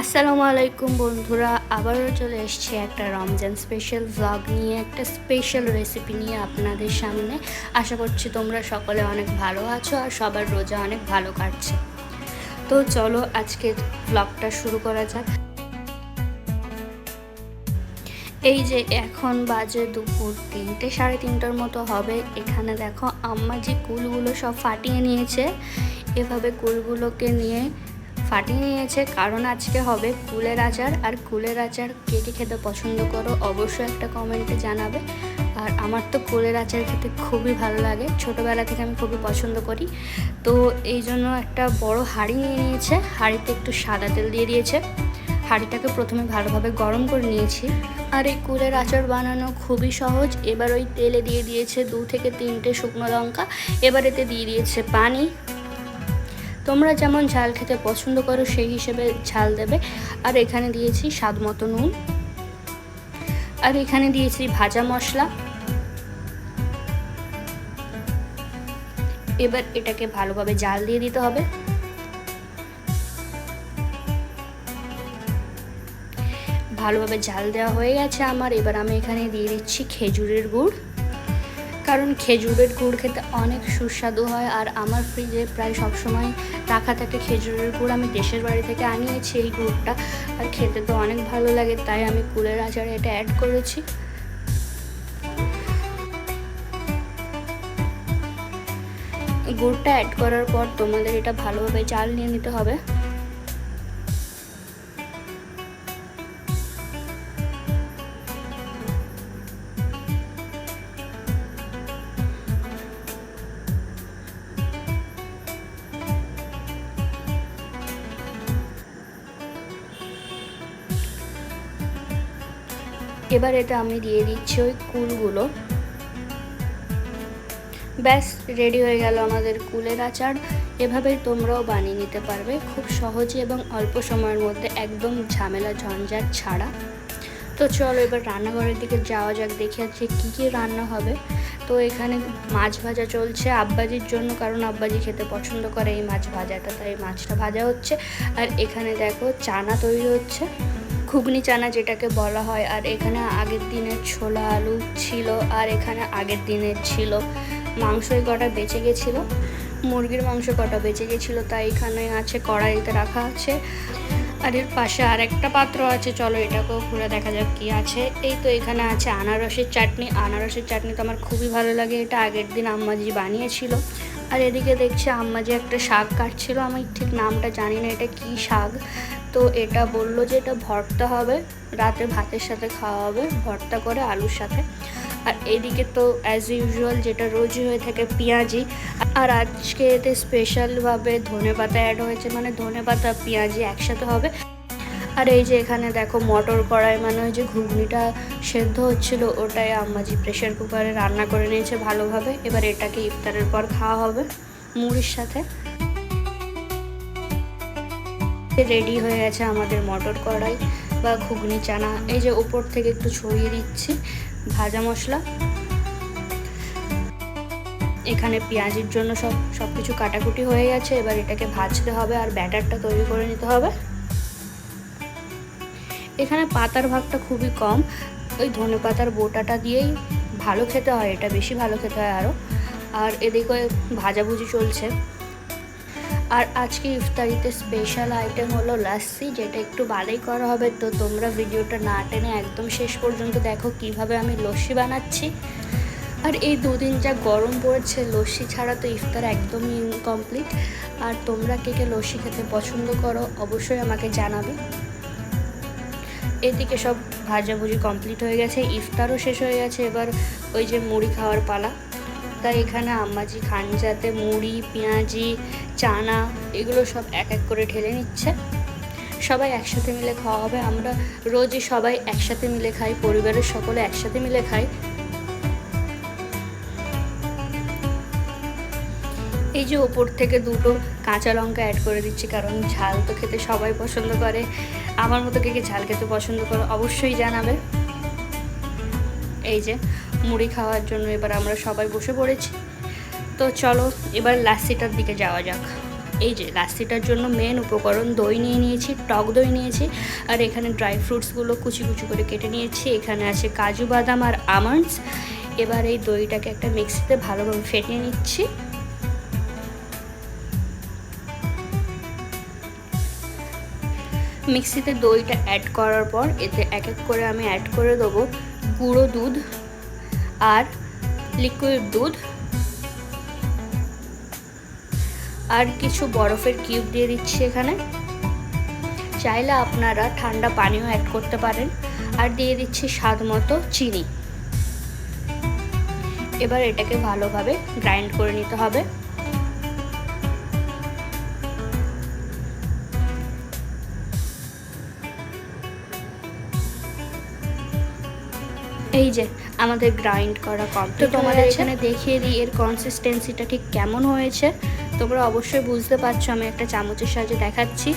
আসসালামু আলাইকুম বন্ধুরা, আবারও চলে এসেছি একটা রমজান স্পেশাল ভ্লগ নিয়ে, একটা স্পেশাল রেসিপি নিয়ে আপনাদের সামনে। আশা করছি তোমরা সকলে অনেক ভালো আছো আর সবার রোজা অনেক ভালো কাটছে। তো চলো আজকের ভ্লগটা শুরু করা যাক। এই যে এখন বাজে দুপুর তিনটে, সাড়ে তিনটার মতো হবে। এখানে দেখো আম্মা যে কুলগুলো সব ফাটিয়ে নিয়েছে, এভাবে কুলগুলোকে নিয়ে ফাটিয়ে নিয়েছে। কারণ আজকে হবে কুলের আচার। আর কুলের আচার কে কে খেতে পছন্দ করো অবশ্যই একটা কমেন্টে জানাবে। আর আমার তো কুলের আচার খেতে খুবই ভালো লাগে। ছোটোবেলা থেকে আমি খুবই পছন্দ করি। তো এই জন্য একটা বড় হাঁড়ি নিয়ে নিয়েছে। হাঁড়িতে একটু সাদা তেল দিয়ে দিয়েছে। হাঁড়িটাকে প্রথমে ভালোভাবে গরম করে নিয়েছি। আর এই কুলের আচার বানানো খুবই সহজ। এবার ওই তেলে দিয়ে দিয়েছে দু থেকে তিনটে শুকনো লঙ্কা। এবার এতে দিয়ে দিয়েছে পানি। তোমরা যেমন ঝাল খেতে পছন্দ করো, সেই হিসেবে ঝাল দেবে। আর এখানে দিয়েছি স্বাদ মতো নুন। আর এখানে দিয়েছি ভাজা মশলা। এবার এটাকে ভালোভাবে জাল দিয়ে দিতে হবে। ভালোভাবে জাল দেওয়া হয়ে গেছে আমার। এবার আমি এখানে দিয়ে দিচ্ছি খেজুরের গুড়। কারণ খেজুরের গুড় খেতে অনেক সুস্বাদু হয় আর আমার ফ্রিজে প্রায় সবসময় রাখা থাকে খেজুরের গুড়। আমি দেশের বাড়ি থেকে আনিয়েছি এই গুড়টা আর খেতে তো অনেক ভালো লাগে, তাই আমি কুলের আচারে এটা অ্যাড করেছি। গুড়টা অ্যাড করার পর তোমাদের এটা ভালোভাবে চাল নিয়ে নিতে হবে। এবার এটা আমি দিয়ে দিচ্ছি ওই কুলগুলো। ব্যাস রেডি হয়ে গেল আমাদের কুলের আচার। এভাবেই তোমরাও বানিয়ে নিতে পারবে খুব সহজে এবং অল্প সময়ের মধ্যে একদম ঝামেলা ঝঞ্ঝাট ছাড়া। তো চলো এবার রান্নাঘরের দিকে যাওয়া যাক, দেখে আছে কী কী রান্না হবে। তো এখানে মাছ ভাজা চলছে আব্বাজির জন্য, কারণ আব্বাজি খেতে পছন্দ করে এই মাছ ভাজাটা, তাই মাছটা ভাজা হচ্ছে। আর এখানে দেখো চানা তৈরি হচ্ছে। ঘুগনি চানা যেটাকে বলা হয়, আর এখানে আগের দিনের ছোলা আলু ছিল, আর এখানে আগের দিনের ছিল। মাংসই কটা বেঁচে গেছিল, মুরগির মাংস কটা বেঁচে গেছিল, তাই এখানে আছে, কড়াইতে রাখা আছে। আর এর পাশে আর একটা পাত্র আছে, চলো এটাকেও ঘুরে দেখা যাক কি আছে। এই তো এখানে আছে আনারসের চাটনি। আনারসের চাটনি তো আমার খুবই ভালো লাগে, এটা আগের দিন আম্মাজি বানিয়েছিল। আর এদিকে দেখছি আম্মাজি একটা শাক কাটছিল, আমি ঠিক নামটা জানি না, এটা কি শাক? তো এটা বলল যে এটা ভর্তা হবে, রাতে ভাতের সাথে খাওয়া হবে, ভর্তা করে আলুর সাথে। আর এদিকে তো অ্যাজ ইউজুয়াল যেটা রোজই হয়ে থাকে পেঁয়াজি। আর আজকে এতে স্পেশালভাবে ধনে পাতা অ্যাড হয়েছে মানে ধনে পাতা, পেঁয়াজি একসাথে হবে। আর এই যে এখানে দেখো মটর কড়াই মানে ওই যে ঘুগনিটা সেদ্ধ হচ্ছিল, ওটাই আম্মাজি প্রেশার কুকারে রান্না করে নিয়েছে ভালোভাবে। এবার এটাকে ইফতারের পর খাওয়া হবে মুড়ির সাথে। রেডি হয়ে গেছে আমাদের মটর কড়াই বা ঘুগনি চানা। এই যে উপর থেকে একটু ছড়িয়ে দিচ্ছি ভাজা মশলা। এখানে পেঁয়াজের জন্য সব সব কিছু কাটাকুটি হয়ে গেছে। এবার এটাকে ভাজতে হবে আর ব্যাটারটা তৈরি করে নিতে হবে। এখানে পাতার ভাগটা খুবই কম। ওই ধনে পাতার বোটাটা দিয়েই ভালো খেতে হয়। এটা বেশি ভালো খেতে হয় আরও আর এদিকে ভাজাভুজি চলছে। আর আজকে ইফতারিতে স্পেশাল আইটেম হলো লাস্সি যেটা একটু বাদেই করা হবে। তো তোমরা ভিডিওটা না টেনে একদম শেষ পর্যন্ত দেখো কীভাবে আমি লস্যি বানাচ্ছি। আর এই দুদিন যা গরম পড়েছে, লস্যি ছাড়া তো ইফতার একদমই ইনকমপ্লিট আর তোমরা কে কে লস্যি খেতে পছন্দ করো, অবশ্যই আমাকে জানাবে। এদিকে সব ভাজাভুজি কমপ্লিট হয়ে গেছে, ইফতারও শেষ হয়ে গেছে। এবার ওই যে মুড়ি খাওয়ার পালা। তাই এখানে আম্মাজি খানজাতে মুড়ি, পেঁয়াজি চানা, এগুলো সব এক এক করে ঢেলে নিচ্ছে। সবাই একসাথে মিলে খাওয়া হবে। আমরা রোজই সবাই একসাথে মিলে খাই, পরিবারের সকলে একসাথে মিলে খাই। এই যে ওপর থেকে দুটো কাঁচা লঙ্কা অ্যাড করে দিচ্ছি, কারণ ঝাল তো খেতে সবাই পছন্দ করে। আমার মতো কে কে ঝাল খেতে পছন্দ করে অবশ্যই জানাবে। এই যে মুড়ি খাওয়ার জন্য এবার আমরা সবাই বসে পড়েছি। তো চলো, এবার লাস্সিটার দিকে যাওয়া যাক। এই যে লাস্সিটার জন্য মেন উপকরণ দই নিয়ে নিয়েছি, টক দই নিয়েছি, আর এখানে ড্রাই ফ্রুটসগুলো কুচি কুচি করে কেটে নিয়েছি। এখানে আছে কাজু বাদাম আর আমন্ডস এবার এই দইটাকে একটা মিক্সিতে ভালোভাবে ফেটিয়ে নিচ্ছি। মিক্সিতে দইটা অ্যাড করার পর, এতে এক এক করে আমি অ্যাড করে দেবো গুঁড়ো দুধ আর লিকুইড দুধ। আর কিছু বরফের কিউব দিয়ে দিচ্ছি এখানে। চাইলে আপনারা ঠান্ডা পানিও অ্যাড করতে পারেন। আর দিয়ে দিচ্ছি স্বাদ মতো চিনি। এবার এটাকে ভালোভাবে গ্রাইন্ড করে নিতে হবে। এই যে আমাদের গ্রাইন্ড করা কমপ্লিট তোমাদের এখানে দেখিয়ে দিই এর কনসিস্টেন্সিটা ঠিক কেমন হয়েছে। তোমরা অবশ্যই বুঝতে পারছ, আমি একটা চামচের সাহায্যে দেখাচ্ছি।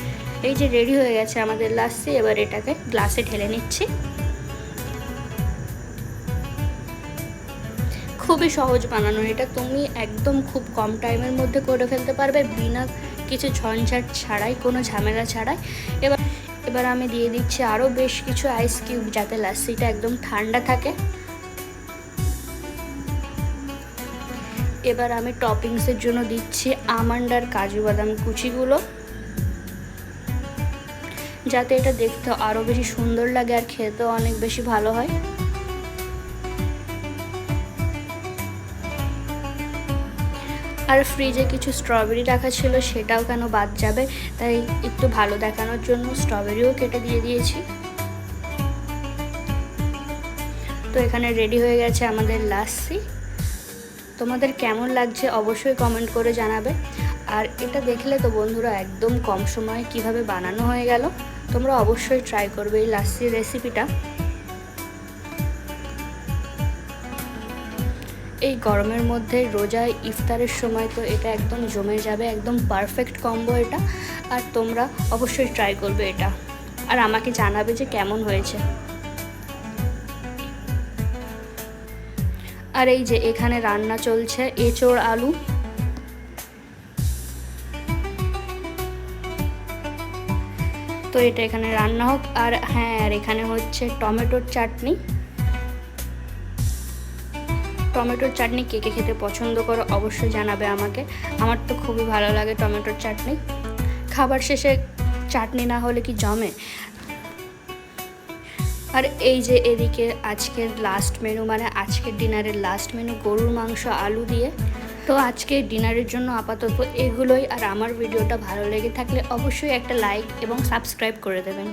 এই যে রেডি হয়ে গেছে আমাদের লাস্সি এবার এটাকে গ্লাসে ঢেলে নিচ্ছি। খুবই সহজ বানানো, এটা তুমি একদম খুব কম টাইমের মধ্যে করে ফেলতে পারবে, বিনা কিছু ঝঞ্ঝাট ছাড়াই, কোনো ঝামেলা ছাড়াই। এবার এবার আমি দিয়ে দিচ্ছি আরও বেশ কিছু আইস কিউব যাতে লাস্সিটা একদম ঠান্ডা থাকে। এবার আমি টপিংসের জন্য দিচ্ছি আমন্ড আর কাজু বাদাম কুচিগুলো। যাতে এটা দেখতে আরও বেশি সুন্দর লাগে আর খেতেও অনেক বেশি ভালো হয়। আর ফ্রিজে কিছু স্ট্রবেরি রাখা ছিল, সেটাও কেন বাদ যাবে? তাই একটু ভালো দেখানোর জন্য স্ট্রবেরিও কেটে দিয়ে দিয়েছি। তো এখানে রেডি হয়ে গেছে আমাদের লাস্সি তোমাদের কেমন লাগছে অবশ্যই কমেন্ট করে জানাবে। আর এটা দেখলে তো বন্ধুরা একদম কম সময়ে কীভাবে বানানো হয়ে গেল, তোমরা অবশ্যই ট্রাই করবে এই লাস্সির রেসিপিটা এই গরমের মধ্যে রোজা ইফতারের সময় তো এটা একদম জমে যাবে, একদম পারফেক্ট কম্বো এটা। আর তোমরা অবশ্যই ট্রাই করবে এটা। আর আমাকে জানাবে যে কেমন হয়েছে। আর এই যে এখানে রান্না চলছে এঁচোড় আলু। তো এটা এখানে রান্না হোক, আর হ্যাঁ আর এখানে হচ্ছে টমেটোর চাটনি। টমেটোর চাটনি কে কে খেতে পছন্দ করো অবশ্যই জানাবে আমাকে। আমার তো খুবই ভালো লাগে টমেটোর চাটনি। খাবার শেষে চাটনি না হলে কি জমে? আর এই যে এদিকে আজকের লাস্ট মেনু মানে আজকের ডিনারের লাস্ট মেনু গরুর মাংস, আলু দিয়ে। তো আজকে ডিনারের জন্য আপাতত এগুলোই। আর আমার ভিডিওটা ভালো লেগে থাকলে অবশ্যই একটা লাইক এবং সাবস্ক্রাইব করে দেবেন।